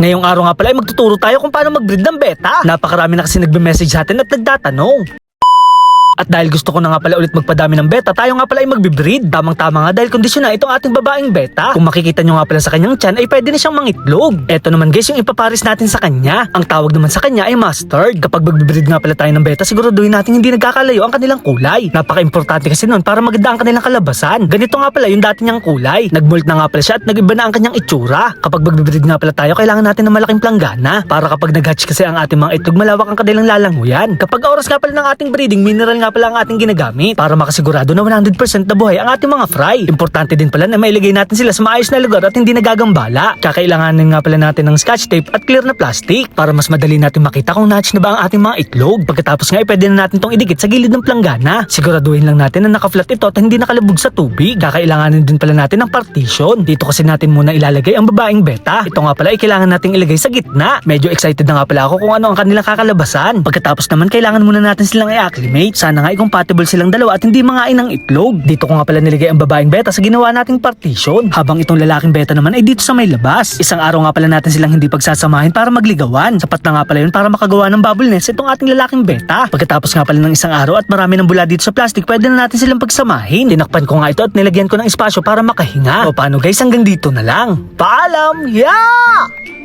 Ngayong araw nga pala ay magtuturo tayo kung paano mag-breed ng beta. Napakarami na kasi nagbe-message sa atin at nagtatanong. At dahil gusto ko na nga pala ulit magpadami ng beta, tayo nga pala ay magbe-breed. Tamang-tama nga dahil kondisyon na itong ating babaeng beta. Kung makikita nyo nga pala sa kanyang tiyan ay pwede na siyang mangitlog. Eto naman guys yung ipaparis natin sa kanya. Ang tawag naman sa kanya ay mustard. Kapag magbe-breed nga pala tayo ng beta, siguraduhin natin hindi nagkakalayo ang kanilang kulay. Napaka-importante kasi nun para maganda ang kanilang kalabasan. Ganito nga pala yung dati niyang kulay. Nagmold na nga pala siya at nag-iba na ang kanyang itsura. Kapag magbe-breed nga pala tayo, kailangan natin ng malaking planggana. Para kapag nag-hatch kasi ang ating mga itlog, malawak ang kanilang lalanguyan. Kapag oras nga pala ng ating breeding, mineral nga pala ang ating ginagamit para makasigurado na 100% na buhay ang ating mga fry. Importante din pala na mailagay natin sila sa maayos na lugar at hindi nagagambala. Kakailanganin nga pala natin ng scotch tape at clear na plastic para mas madali natin makita kung natch na ba ang ating mga itlog. Pagkatapos nga ay na natin tong idikit sa gilid ng planggana. Siguraduhin lang natin na naka-flat ito at hindi nakalubog sa tubig. Kakailanganin din pala natin ng partition. Dito kasi natin muna ilalagay ang babaeng beta. Ito nga pala ay kailangan nating ilagay sa gitna. Medyo excited na nga pala ako kung ano ang kanilang kakalabasan. Pagkatapos naman kailangan muna natin silang i-acclimate. Sana nga ay compatible silang dalawa at hindi mga inang itlog. Dito ko nga pala nilagay ang babaeng beta sa ginawa nating partition. Habang itong lalaking beta naman ay dito sa may labas. Isang araw nga pala natin silang hindi pagsasamahin para magligawan. Sapat na nga pala yun para makagawa ng bubble nest itong ating lalaking beta. Pagkatapos nga pala ng isang araw at marami ng bula dito sa plastic, pwede na natin silang pagsamahin. Tinakpan ko nga ito at nilagyan ko ng espasyo para makahinga. O paano guys, hanggang dito na lang. Paalam! Yeah!